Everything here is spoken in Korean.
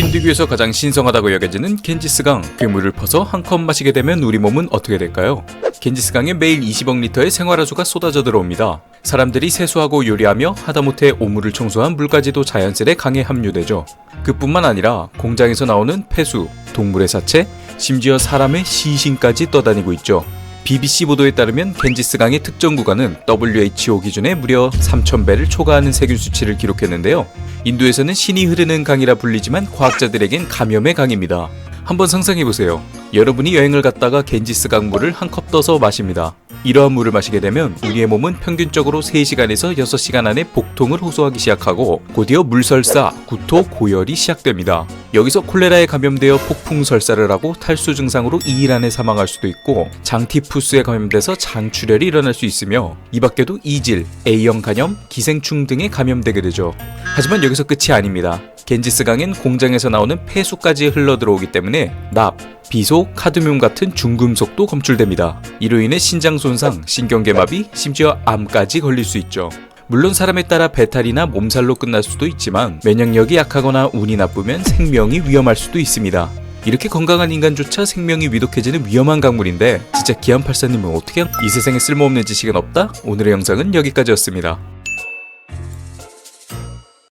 힌두교에서 가장 신성하다고 여겨지는 겐지스강 그 물을 퍼서 한 컵 마시게 되면 우리 몸은 어떻게 될까요? 겐지스강에 매일 20억 리터의 생활화수가 쏟아져 들어옵니다. 사람들이 세수하고 요리하며 하다못해 오물을 청소한 물까지도 자연스레 강에 함유되죠. 그뿐만 아니라 공장에서 나오는 폐수, 동물의 사체, 심지어 사람의 시신까지 떠다니고 있죠. BBC 보도에 따르면 겐지스강의 특정 구간은 WHO 기준에 무려 3,000배를 초과하는 세균 수치를 기록했는데요. 인도에서는 신이 흐르는 강이라 불리지만 과학자들에겐 감염의 강입니다. 한번 상상해 보세요. 여러분이 여행을 갔다가 겐지스 강 물을 한 컵 떠서 마십니다. 이러한 물을 마시게 되면 우리의 몸은 평균적으로 3시간에서 6시간 안에 복통을 호소하기 시작하고 곧이어 물설사, 구토, 고열이 시작됩니다. 여기서 콜레라에 감염되어 폭풍 설사를 하고 탈수 증상으로 2일 안에 사망할 수도 있고 장티푸스에 감염돼서 장출혈이 일어날 수 있으며 이 밖에도 이질, A형 간염, 기생충 등에 감염되게 되죠. 하지만 여기서 끝이 아닙니다. 겐지스 강엔 공장에서 나오는 폐수까지 흘러들어오기 때문에 납, 비소, 카드뮴 같은 중금속도 검출됩니다. 이로 인해 신장 손상, 신경계 마비, 심지어 암까지 걸릴 수 있죠. 물론 사람에 따라 배탈이나 몸살로 끝날 수도 있지만 면역력이 약하거나 운이 나쁘면 생명이 위험할 수도 있습니다. 이렇게 건강한 인간조차 생명이 위독해지는 위험한 강물인데 진짜 기안84님은 어떻게 이 세상에 쓸모없는 지식은 없다? 오늘의 영상은 여기까지였습니다.